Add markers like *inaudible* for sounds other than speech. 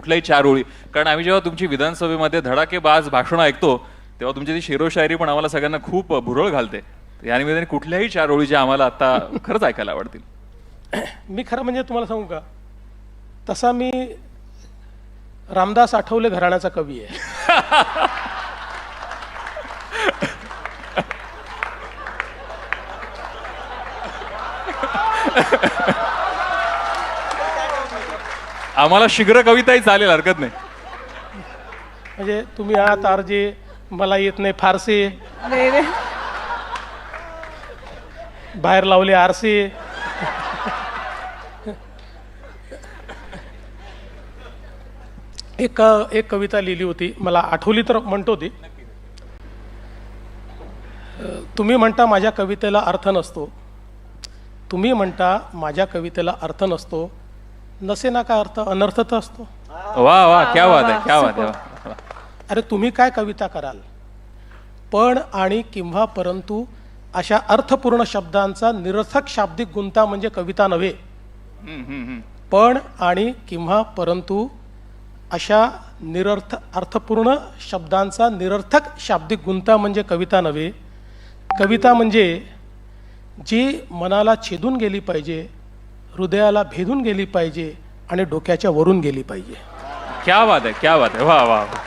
कुठल्याही चार ओळी. कारण आम्ही जेव्हा तुमची विधानसभेमध्ये धडाकेबाज भाषणं ऐकतो तेव्हा तुमची ती शेरोशायरी पण आम्हाला सगळ्यांना खूप भुरळ घालते. या निमित्ताने कुठल्याही चार ओळी ज्या आम्हाला आता *coughs* खरंच ऐकायला आवडतील. *coughs* मी खरं म्हणजे तुम्हाला सांगू का? तसा मी रामदास आठवले घराण्याचा कवी आहे. *laughs* *laughs* आम्हाला शीघ्र कविताही चालेल हरकत नाही. म्हणजे तुम्ही आहात आरजे मला येत नाही फारसे. नाही नाही. बाहेर लावले आरसे. एक एक कविता लिहिली होती मला आठवली तर म्हणतो ती. तुम्ही म्हणता माझ्या कवितेला अर्थ नसतो. तुम्ही म्हणता माझ्या कवितेला अर्थ नसतो. नसे ना काय अर्थ? अनर्थ तर असतो. वा वा क्या बात आहे क्या बात आहे. अरे तुम्ही काय कविता कराल? पण आणि किंवा परंतु अशा अर्थपूर्ण शब्दांचा निरर्थक शाब्दिक गुंता म्हणजे कविता नव्हे. हम्म, हम्म, हम्म. पण आणि किंवा परंतु अशा निरर्थ अर्थपूर्ण शब्दांचा निरर्थक शाब्दिक गुंता म्हणजे कविता नव्हे. कविता म्हणजे जी मनाला छेदून गेली पाहिजे हृदयाला भेदून गेली पाहिजे आणि डोक्याच्या वरून गेली पाहिजे क्या वाद आहे क्या वाद आहे वा वा वा.